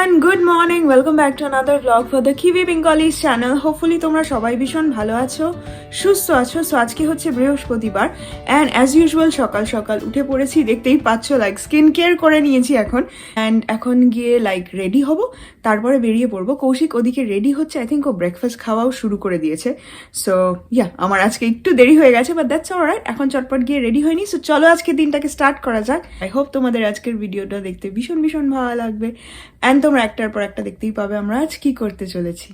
Everyone good morning welcome back to another blog for the Kiwi Bengalis channel hopefully তোমরা সবাই ভীষণ ভালো আছো, সুস্থ আছো। সো আজকে হচ্ছে বৃহস্পতিবার অ্যান্ড অ্যাজ ইউজুয়াল সকাল সকাল উঠে পড়েছি, দেখতেই পাচ্ছ লাইক স্কিন কেয়ার করে নিয়েছি এখন। অ্যান্ড এখন গিয়ে লাইক রেডি হব, তারপরে বেরিয়ে পড়ব। কৌশিক ওদিকে রেডি হচ্ছে আই থিঙ্ক ও ব্রেকফাস্ট খাওয়াও শুরু করে দিয়েছে। সো ইয়া আমার আজকে একটু দেরি হয়ে গেছে বাট দ্যাটস অলরাইট এখন চটপট গিয়ে রেডি হয়নি। সো চলো আজকে দিনটাকে স্টার্ট করা যাক। আই হোপ তোমাদের আজকের ভিডিওটা দেখতে ভীষণ ভীষণ ভালো লাগবে। অ্যান্ড তোমরা একটার পর একটা দেখতেই পাবে আমরা আজ কি করতে চলেছি।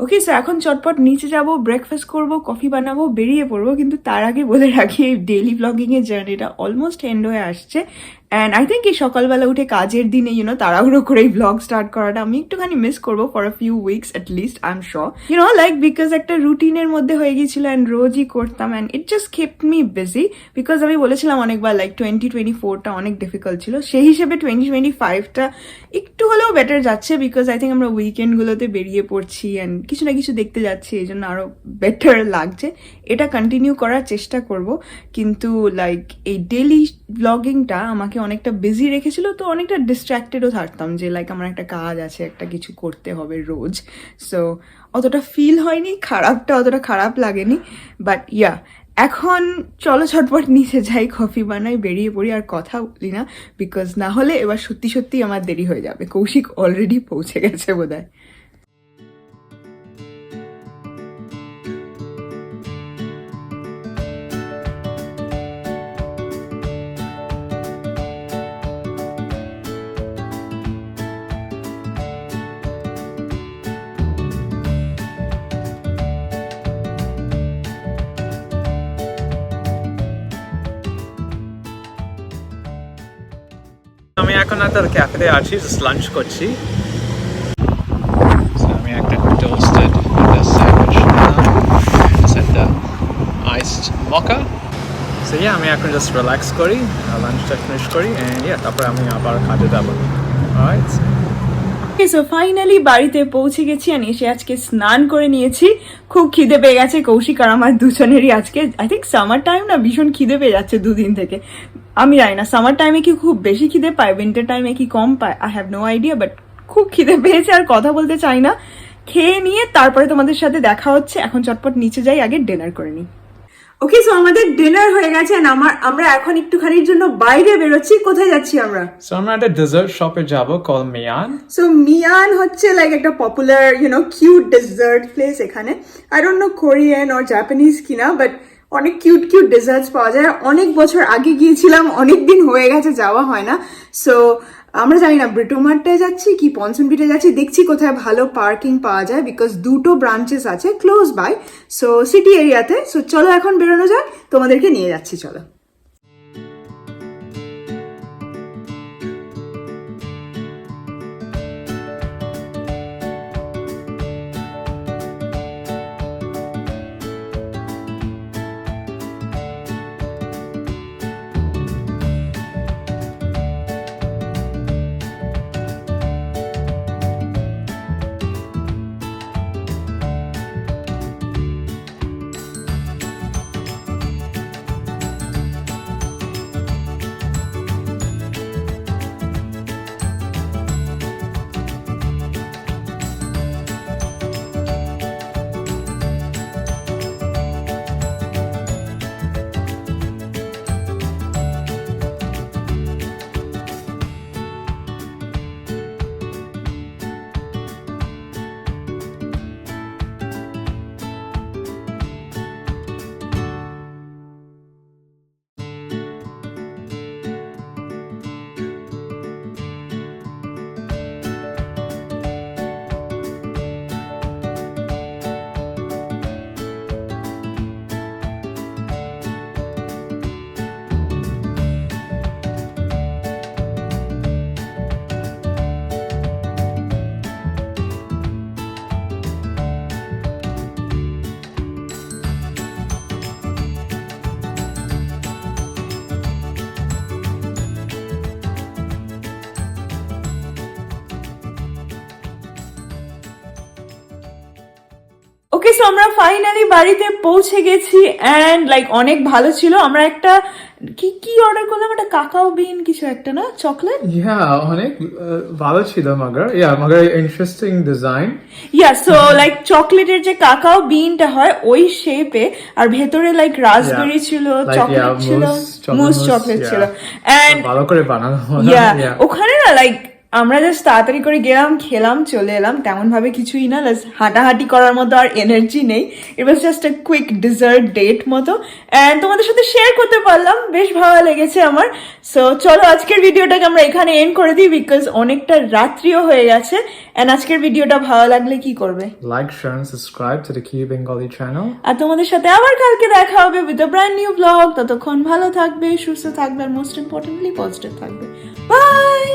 ওকে স্যার এখন চটপট নিচে যাব ব্রেকফাস্ট করব কফি বানাবো, বেরিয়ে পড়ব, কিন্তু তার আগে বলে রাখি, এই ডেইলি ব্লগিংয়ের জার্নিটা অলমোস্ট এন্ড হয়ে আসছে। অ্যান্ড আই থিঙ্ক এই সকালবেলা উঠে কাজের দিনে ইউনো তাড়াহুড়ো করে এই ব্লগ স্টার্ট করাটা আমি একটুখানি মিস করব for a few weeks at least I am sure you know like because একটা রুটিনের মধ্যে হয়ে গিয়েছিল অ্যান্ড রোজই করতাম and it just kept me busy because আমি বলেছিলাম অনেকবার লাইক টোয়েন্টি টোয়েন্টি ফোরটা অনেক ডিফিকাল্ট ছিল। সেই হিসেবে টোয়েন্টি টোয়েন্টি ফাইভটা একটু হলেও বেটার যাচ্ছে বিকজ আই থিঙ্ক আমরা উইকেন্ডগুলোতে বেরিয়ে পড়ছি অ্যান্ড কিছু না কিছু দেখতে যাচ্ছি, এই জন্য আরও বেটার লাগছে। এটা কন্টিনিউ করার চেষ্টা করব, কিন্তু লাইক এই ডেলি ব্লগিংটা আমাকে অনেকটা বিজি রেখেছিল, তো অনেকটা ডিস্ট্র্যাক্টেডও থাকতাম যে লাইক আমার একটা কাজ আছে, একটা কিছু করতে হবে রোজ। সো অতটা ফিল হয়নি, খারাপটা অতটা খারাপ লাগেনি বাট ইয়া এখন চলো ছটপট নিচে যাই কফি বানাই, বেরিয়ে পড়ি আর কথা বলি না বিকজ না হলে এবার সত্যি সত্যি আমার দেরি হয়ে যাবে। কৌশিক অলরেডি পৌঁছে গেছে বোধহয়। একটা ক্যাফেতে আছি জাস্ট লাঞ্চ করছি। আমি একটা টোস্টেড স্যান্ডউইচ একটা আইসড মকা সো ইয়া আমি এখন জাস্ট রিল্যাক্স করি লাঞ্চটা ফিনিশ করি ইয়া তারপরে আমি আবার কাজে যাব। অলরাইট সো ফাইনালি বাড়িতে পৌঁছে গেছি আর এসে আজকে স্নান করে নিয়েছি। খুব খিদে পেয়ে গেছে, কৌশিক আর আমার দুজনেরই আজকে আই থিঙ্ক সামার টাইম না, ভীষণ খিদে পেয়ে যাচ্ছে দুদিন থেকে। আমি জানি না সামার টাইমে কি খুব বেশি খিদে পায় উইন্টার টাইমে কি কম পায় I have no idea but খুব খিদে পেয়েছে আর কথা বলতে চাই না। খেয়ে নিয়ে তারপরে তোমাদের সাথে দেখা হচ্ছে, এখন চটপট নিচে যাই, আগে ডিনার করে নিই। ওকে সো আমাদের ডিনার হয়ে গেছে না আমার আমরা এখন একটুখানির জন্য বাইরে বেরোচ্ছি। কোথায় যাচ্ছি আমরা? সো আমরা একটা ডেজার্ট শপে যাব কল মিয়ান সো মিয়ান হচ্ছে লাইক একটা popular you know cute dessert place এখানে। I don't know Korean or Japanese কিনা বাট অনেক কিউট কিউট ডেজার্টস পাওয়া যায়। অনেক বছর আগে গিয়েছিলাম, অনেক দিন হয়ে গেছে, যাওয়া হয় না। সো আমরা জানি না ব্রিটোমার্টে যাচ্ছি কি পঞ্চমপিটে যাচ্ছি, দেখছি কোথায় ভালো পার্কিং পাওয়া যায় বিকজ দুটো ব্রাঞ্চেস আছে ক্লোজ বাই সো সিটি এরিয়াতে সো চলো এখন বেরোনো যায় তোমাদেরকে নিয়ে যাচ্ছি, চলো। আমরা ফাইনালি বাড়িতে পৌঁছে গেছি অ্যান্ড লাইক অনেক ভালো ছিল। আমরা একটা কি কি অর্ডার করলাম? একটা কাকাও বিন কিছু একটা না? চকলেট? ইয়া অনেক ভালো ছিল মাগার। ইয়া মাগার interesting design yeah so like চকলেটের যে কাকাও বিনটা হয় ওই শেপে আর ভেতরে লাইক রাসবেরি ছিল চকলেট ছিল মুস চকলেট ছিল। এন্ড ভালো করে বানানো। ইয়া ওখানে না লাইক আমরা জাস্ট তাড়াতাড়ি করে গেলাম খেলাম চলে এলাম। তেমন ভাবে কিছুই না জাস্ট হাঁটাহাঁটি করার মতো আর এনার্জি নেই। It was just a quick dessert date মতো। অ্যান্ড তোমাদের সাথে শেয়ার করতে পারলাম বেশ ভালো লেগেছে আমার। সো চলো আজকের ভিডিওটাকে আমরা এখানে এন্ড করে দিই বিকজ অনেকটা রাত্রিও হয়ে গেছে। অ্যান্ড আজকের ভিডিওটা ভালো লাগলে কি করবে? Share, and subscribe to the Key Bengali channel. আর তোমাদের সাথে আবার কালকে দেখা হবে with a brand new blog ততক্ষণ ভালো থাকবে সুস্থ থাকবে আর মোস্ট ইম্পর্টেন্টলি পজিটিভ থাকবে। বাই